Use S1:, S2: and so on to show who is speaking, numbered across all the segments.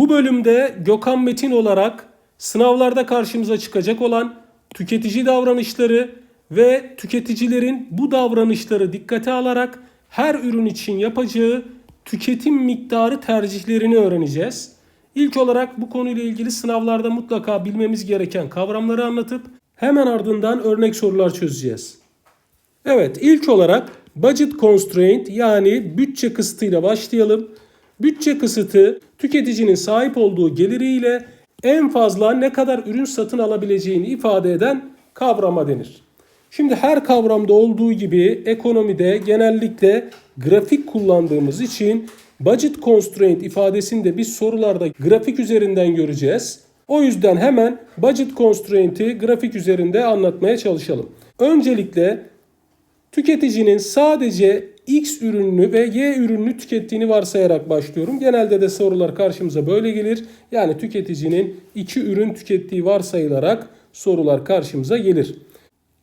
S1: Bu bölümde Gökhan Metin olarak sınavlarda karşımıza çıkacak olan tüketici davranışları ve tüketicilerin bu davranışları dikkate alarak her ürün için yapacağı tüketim miktarı tercihlerini öğreneceğiz. İlk olarak bu konuyla ilgili sınavlarda mutlaka bilmemiz gereken kavramları anlatıp hemen ardından örnek sorular çözeceğiz. Evet ilk olarak budget constraint yani bütçe kısıtıyla başlayalım. Bütçe kısıtı tüketicinin sahip olduğu geliriyle en fazla ne kadar ürün satın alabileceğini ifade eden kavrama denir. Şimdi her kavramda olduğu gibi ekonomide genellikle grafik kullandığımız için budget constraint ifadesini de biz sorularda grafik üzerinden göreceğiz. O yüzden hemen budget constraint'i grafik üzerinde anlatmaya çalışalım. Öncelikle tüketicinin sadece X ürününü ve Y ürününü tükettiğini varsayarak başlıyorum. Genelde de sorular karşımıza böyle gelir. Yani tüketicinin iki ürün tükettiği varsayılarak sorular karşımıza gelir.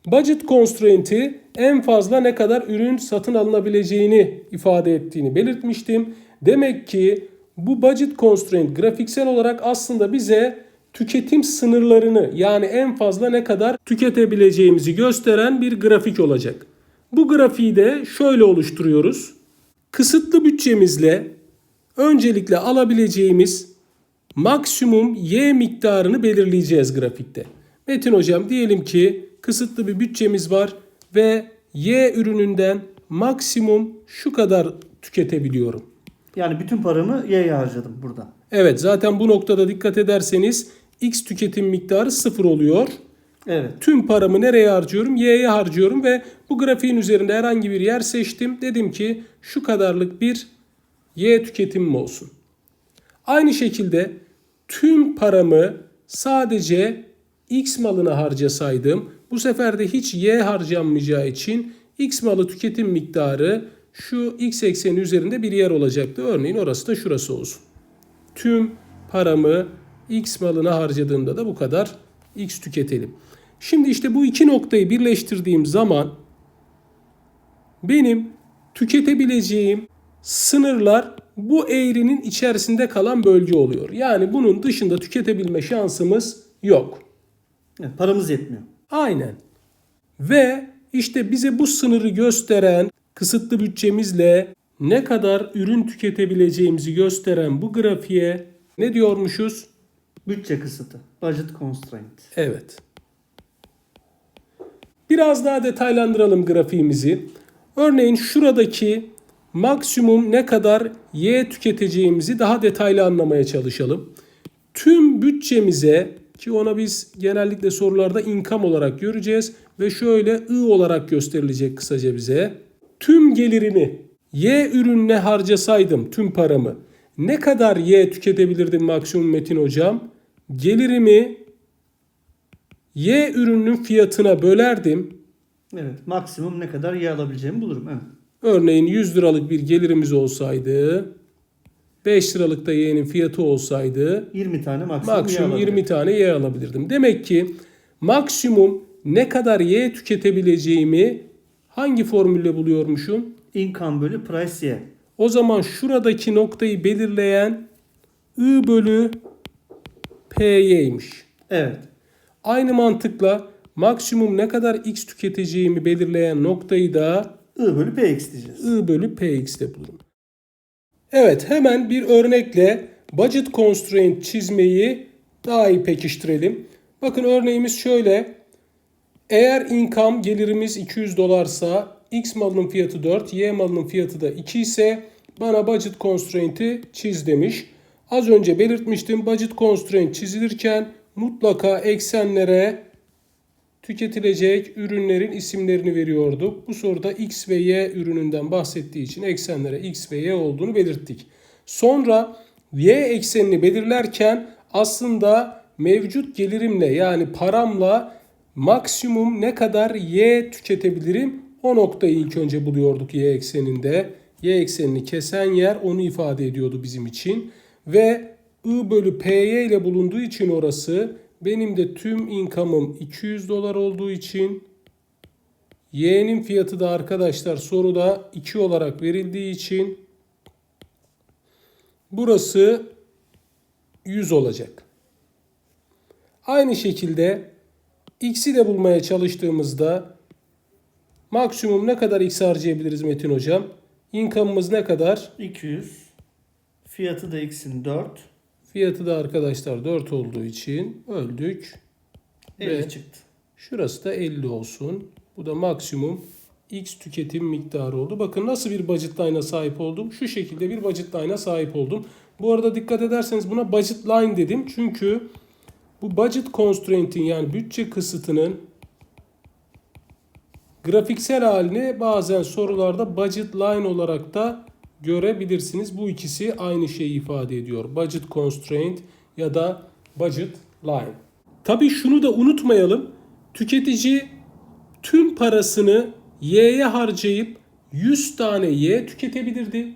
S1: Budget constraint'i en fazla ne kadar ürün satın alınabileceğini ifade ettiğini belirtmiştim. Demek ki bu budget constraint grafiksel olarak aslında bize tüketim sınırlarını yani en fazla ne kadar tüketebileceğimizi gösteren bir grafik olacak. Bu grafiği de şöyle oluşturuyoruz. Kısıtlı bütçemizle öncelikle alabileceğimiz maksimum Y miktarını belirleyeceğiz grafikte. Metin hocam diyelim ki kısıtlı bir bütçemiz var ve Y ürününden maksimum şu kadar tüketebiliyorum.
S2: Yani bütün paramı Y'ye harcadım burada.
S1: Evet zaten bu noktada dikkat ederseniz X tüketim miktarı sıfır oluyor.
S2: Evet.
S1: Tüm paramı nereye harcıyorum? Y'ye harcıyorum ve bu grafiğin üzerinde herhangi bir yer seçtim. Dedim ki şu kadarlık bir Y tüketimim olsun. Aynı şekilde tüm paramı sadece X malına harcasaydım bu sefer de hiç Y harcanmayacağı için X malı tüketim miktarı şu X ekseni üzerinde bir yer olacaktı. Örneğin orası da şurası olsun. Tüm paramı X malına harcadığımda da bu kadar X tüketelim. Şimdi işte bu iki noktayı birleştirdiğim zaman benim tüketebileceğim sınırlar bu eğrinin içerisinde kalan bölge oluyor. Yani bunun dışında tüketebilme şansımız yok.
S2: Evet, paramız yetmiyor.
S1: Aynen. Ve işte bize bu sınırı gösteren kısıtlı bütçemizle ne kadar ürün tüketebileceğimizi gösteren bu grafiğe ne diyormuşuz?
S2: Bütçe kısıtı. Budget constraint.
S1: Evet. Biraz daha detaylandıralım grafiğimizi. Örneğin şuradaki maksimum ne kadar Y tüketeceğimizi daha detaylı anlamaya çalışalım. Tüm bütçemize ki ona biz genellikle sorularda income olarak göreceğiz ve şöyle I olarak gösterilecek kısaca bize. Tüm gelirini Y ürününe harcasaydım tüm paramı ne kadar Y tüketebilirdim maksimum Metin hocam? Gelirimi Y ürününün fiyatına bölerdim.
S2: Evet. Maksimum ne kadar Y alabileceğimi bulurum. Evet.
S1: Örneğin 100 liralık bir gelirimiz olsaydı 5 liralık da Y'nin fiyatı olsaydı
S2: 20 tane maksimum,
S1: maksimum
S2: Y
S1: 20
S2: alabilirim.
S1: tane Y alabilirdim. Demek ki maksimum ne kadar Y tüketebileceğimi hangi formülle buluyormuşum?
S2: Income bölü price Y.
S1: O zaman şuradaki noktayı belirleyen I bölü PY'ymiş.
S2: Evet.
S1: Aynı mantıkla maksimum ne kadar X tüketeceğimi belirleyen noktayı da
S2: I bölü PX diyeceğiz.
S1: I bölü PX'de bulurum. Evet hemen bir örnekle budget constraint çizmeyi daha iyi pekiştirelim. Bakın örneğimiz şöyle. Eğer income gelirimiz 200 dolarsa X malının fiyatı 4, Y malının fiyatı da 2 ise bana budget constraint'i çiz demiş. Az önce belirtmiştim budget constraint çizilirken mutlaka eksenlere tüketilecek ürünlerin isimlerini veriyorduk. Bu soruda X ve Y ürününden bahsettiği için eksenlere X ve Y olduğunu belirttik. Sonra Y eksenini belirlerken aslında mevcut gelirimle yani paramla maksimum ne kadar Y tüketebilirim o noktayı ilk önce buluyorduk Y ekseninde. Y eksenini kesen yer onu ifade ediyordu bizim için. Ve I bölü PY ile bulunduğu için orası benim de tüm income'ım 200 dolar olduğu için Y'nin fiyatı da arkadaşlar soruda 2 olarak verildiği için burası 100 olacak. Aynı şekilde x'i de bulmaya çalıştığımızda maksimum ne kadar x harcayabiliriz Metin hocam? Income'ımız ne kadar?
S2: 200. Fiyatı da x'in 4.
S1: Fiyatı da arkadaşlar 4 olduğu için öldük.
S2: 50
S1: Ve-
S2: çıktı.
S1: Şurası da 50 olsun. Bu da maksimum X tüketim miktarı oldu. Bakın nasıl bir budget line'a sahip oldum. Şu şekilde bir budget line'a sahip oldum. Bu arada dikkat ederseniz buna budget line dedim. Çünkü bu budget constraint'in yani bütçe kısıtının grafiksel halini bazen sorularda budget line olarak da görebilirsiniz. Bu ikisi aynı şeyi ifade ediyor. Budget constraint ya da budget line. Tabii şunu da unutmayalım. Tüketici tüm parasını Y'ye harcayıp 100 tane Y tüketebilirdi.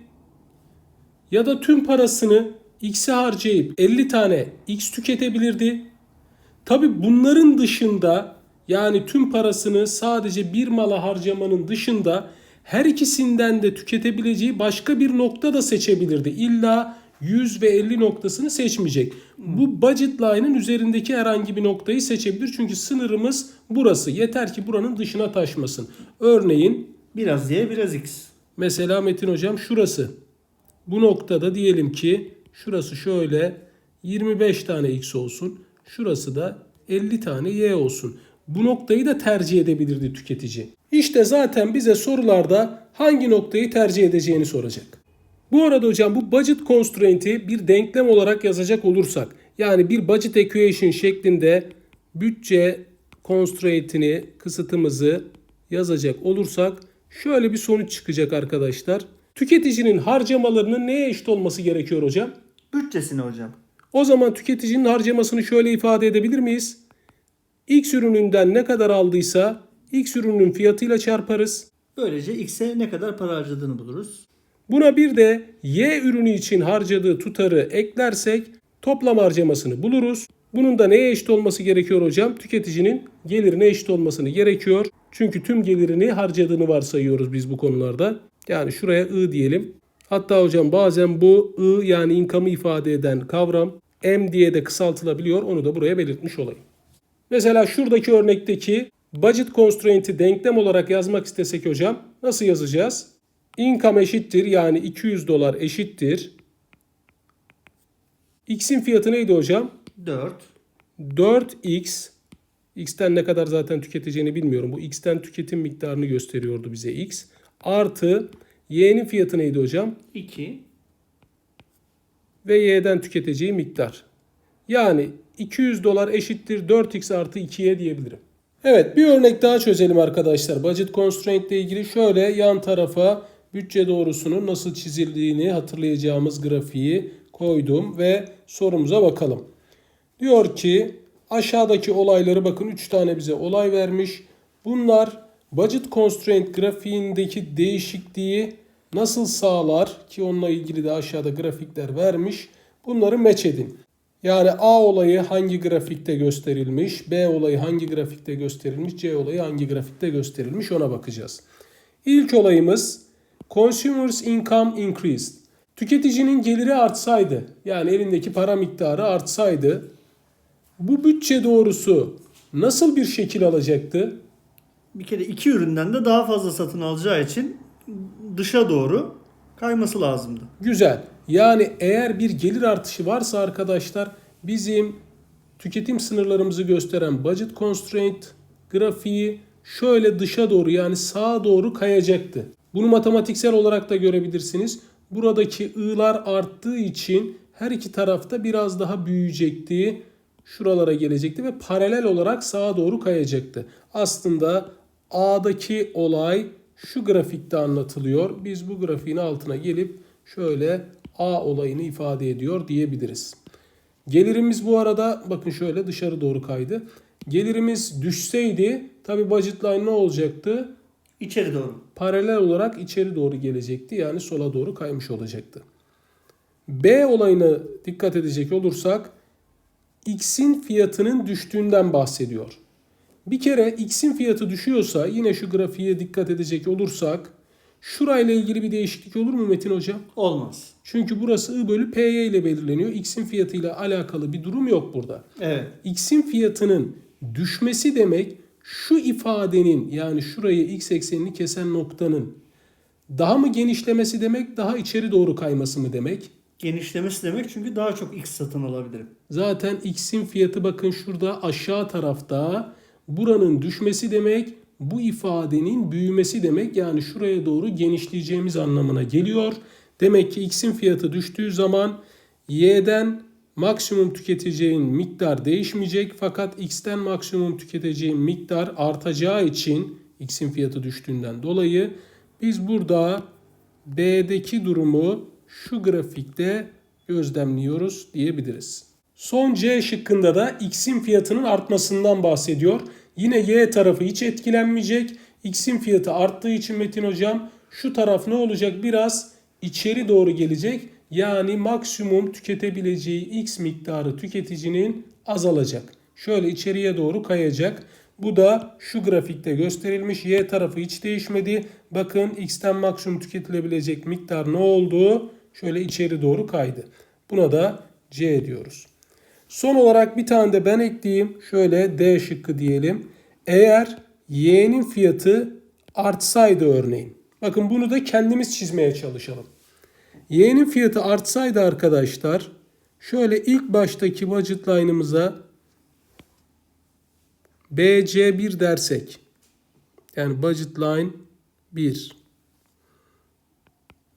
S1: Ya da tüm parasını X'e harcayıp 50 tane X tüketebilirdi. Tabi bunların dışında yani tüm parasını sadece bir mala harcamanın dışında her ikisinden de tüketebileceği başka bir nokta da seçebilirdi. İlla 100 ve 50 noktasını seçmeyecek. Bu budget line'ın üzerindeki herhangi bir noktayı seçebilir. Çünkü sınırımız burası. Yeter ki buranın dışına taşmasın. Örneğin
S2: Biraz y biraz x.
S1: Mesela Metin hocam şurası. Bu noktada diyelim ki şurası şöyle 25 tane x olsun. Şurası da 50 tane y olsun. Bu noktayı da tercih edebilirdi tüketici. İşte zaten bize sorularda hangi noktayı tercih edeceğini soracak. Bu arada hocam bu budget constraint'i bir denklem olarak yazacak olursak yani bir budget equation şeklinde bütçe constraint'ini kısıtımızı yazacak olursak şöyle bir sonuç çıkacak arkadaşlar. Tüketicinin harcamalarının neye eşit olması gerekiyor hocam?
S2: Bütçesine hocam.
S1: O zaman tüketicinin harcamasını şöyle ifade edebilir miyiz? X ürününden ne kadar aldıysa X ürünün fiyatıyla çarparız.
S2: Böylece x'e ne kadar para harcadığını buluruz.
S1: Buna bir de Y ürünü için harcadığı tutarı eklersek toplam harcamasını buluruz. Bunun da neye eşit olması gerekiyor hocam? Tüketicinin gelirine eşit olmasını gerekiyor. Çünkü tüm gelirini harcadığını varsayıyoruz biz bu konularda. Yani şuraya I diyelim. Hatta hocam bazen bu I yani income'ı ifade eden kavram M diye de kısaltılabiliyor. Onu da buraya belirtmiş olayım. Mesela şuradaki örnekteki budget constraint'i denklem olarak yazmak istesek hocam nasıl yazacağız? Income eşittir yani 200 dolar eşittir. X'in fiyatı neydi hocam?
S2: 4.
S1: 4x. X'ten ne kadar zaten tüketeceğini bilmiyorum. Bu X'ten tüketim miktarını gösteriyordu bize X. Artı Y'nin fiyatı neydi hocam?
S2: 2.
S1: Ve Y'den tüketeceği miktar. Yani 200 dolar eşittir 4x artı 2y diyebilirim. Evet bir örnek daha çözelim arkadaşlar. Budget constraint ile ilgili şöyle yan tarafa bütçe doğrusunun nasıl çizildiğini hatırlayacağımız grafiği koydum ve sorumuza bakalım. Diyor ki aşağıdaki olayları bakın 3 tane bize olay vermiş. Bunlar budget constraint grafiğindeki değişikliği nasıl sağlar ki onunla ilgili de aşağıda grafikler vermiş. Bunları match edin. Yani A olayı hangi grafikte gösterilmiş, B olayı hangi grafikte gösterilmiş, C olayı hangi grafikte gösterilmiş ona bakacağız. İlk olayımız consumers income increased. Tüketicinin geliri artsaydı, yani elindeki para miktarı artsaydı bu bütçe doğrusu nasıl bir şekil alacaktı?
S2: Bir kere iki üründen de daha fazla satın alacağı için dışa doğru kayması lazımdı.
S1: Güzel. Yani eğer bir gelir artışı varsa arkadaşlar bizim tüketim sınırlarımızı gösteren budget constraint grafiği şöyle dışa doğru yani sağa doğru kayacaktı. Bunu matematiksel olarak da görebilirsiniz. Buradaki i'lar arttığı için her iki tarafta biraz daha büyüyecekti. Şuralara gelecekti ve paralel olarak sağa doğru kayacaktı. Aslında A'daki olay şu grafikte anlatılıyor. Biz bu grafiğin altına gelip şöyle A olayını ifade ediyor diyebiliriz. Gelirimiz bu arada bakın şöyle dışarı doğru kaydı. Gelirimiz düşseydi tabi budget line ne olacaktı?
S2: İçeri doğru.
S1: Paralel olarak içeri doğru gelecekti. Yani sola doğru kaymış olacaktı. B olayına dikkat edecek olursak X'in fiyatının düştüğünden bahsediyor. Bir kere X'in fiyatı düşüyorsa yine şu grafiğe dikkat edecek olursak Şurayla ilgili bir değişiklik olur mu Metin Hocam?
S2: Olmaz.
S1: Çünkü burası I bölü PY ile belirleniyor. X'in fiyatıyla alakalı bir durum yok burada.
S2: Evet.
S1: X'in fiyatının düşmesi demek şu ifadenin yani şurayı X eksenini kesen noktanın daha mı genişlemesi demek, daha içeri doğru kayması mı demek?
S2: Genişlemesi demek çünkü daha çok X satın alabilirim.
S1: Zaten X'in fiyatı bakın şurada aşağı tarafta. Buranın düşmesi demek bu ifadenin büyümesi demek. Yani şuraya doğru genişleyeceğimiz anlamına geliyor. Demek ki X'in fiyatı düştüğü zaman Y'den maksimum tüketeceğin miktar değişmeyecek. Fakat X'ten maksimum tüketeceğin miktar artacağı için X'in fiyatı düştüğünden dolayı biz burada B'deki durumu şu grafikte gözlemliyoruz diyebiliriz. Son C şıkkında da X'in fiyatının artmasından bahsediyor. Yine Y tarafı hiç etkilenmeyecek. X'in fiyatı arttığı için Metin Hocam şu taraf ne olacak? Biraz içeri doğru gelecek. Yani maksimum tüketebileceği X miktarı tüketicinin azalacak. Şöyle içeriye doğru kayacak. Bu da şu grafikte gösterilmiş. Y tarafı hiç değişmedi. Bakın X'ten maksimum tüketilebilecek miktar ne oldu? Şöyle içeri doğru kaydı. Buna da C diyoruz. Son olarak bir tane de ben ekleyeyim. Şöyle D şıkkı diyelim. Eğer Y'nin fiyatı artsaydı örneğin. Bakın bunu da kendimiz çizmeye çalışalım. Y'nin fiyatı artsaydı arkadaşlar şöyle ilk baştaki budget line'ımıza BC1 dersek yani budget line 1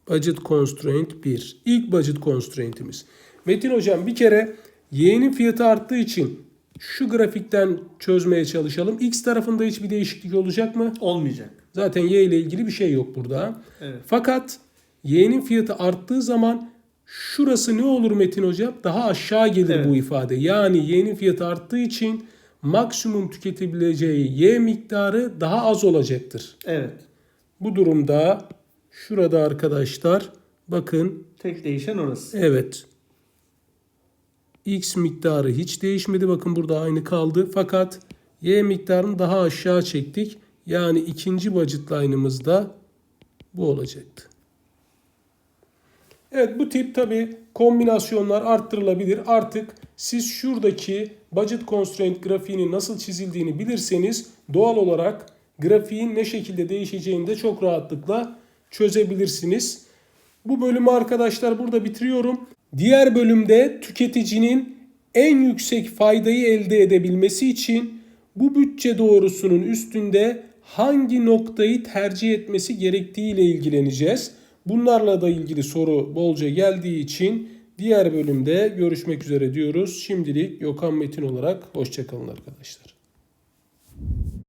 S1: budget constraint 1 ilk budget constraint'imiz. Metin hocam bir kere Y'nin fiyatı arttığı için şu grafikten çözmeye çalışalım. X tarafında hiçbir değişiklik olacak mı?
S2: Olmayacak.
S1: Zaten Y ile ilgili bir şey yok burada.
S2: Evet.
S1: Fakat Y'nin fiyatı arttığı zaman şurası ne olur Metin Hocam? Daha aşağı gelir
S2: Evet.
S1: bu ifade. Yani Y'nin fiyatı arttığı için maksimum tüketebileceği Y miktarı daha az olacaktır.
S2: Evet.
S1: Bu durumda şurada arkadaşlar bakın
S2: Tek değişen orası.
S1: evet X miktarı hiç değişmedi. Bakın burada aynı kaldı. Fakat Y miktarını daha aşağı çektik. Yani ikinci budget line'ımızda bu olacaktı. Evet bu tip tabi kombinasyonlar arttırılabilir. Artık siz şuradaki budget constraint grafiğinin nasıl çizildiğini bilirseniz doğal olarak grafiğin ne şekilde değişeceğini de çok rahatlıkla çözebilirsiniz. Bu bölümü arkadaşlar burada bitiriyorum. Diğer bölümde tüketicinin en yüksek faydayı elde edebilmesi için bu bütçe doğrusunun üstünde hangi noktayı tercih etmesi gerektiği ile ilgileneceğiz. Bunlarla da ilgili soru bolca geldiği için diğer bölümde görüşmek üzere diyoruz. Şimdilik Gökhan Metin olarak hoşçakalın arkadaşlar.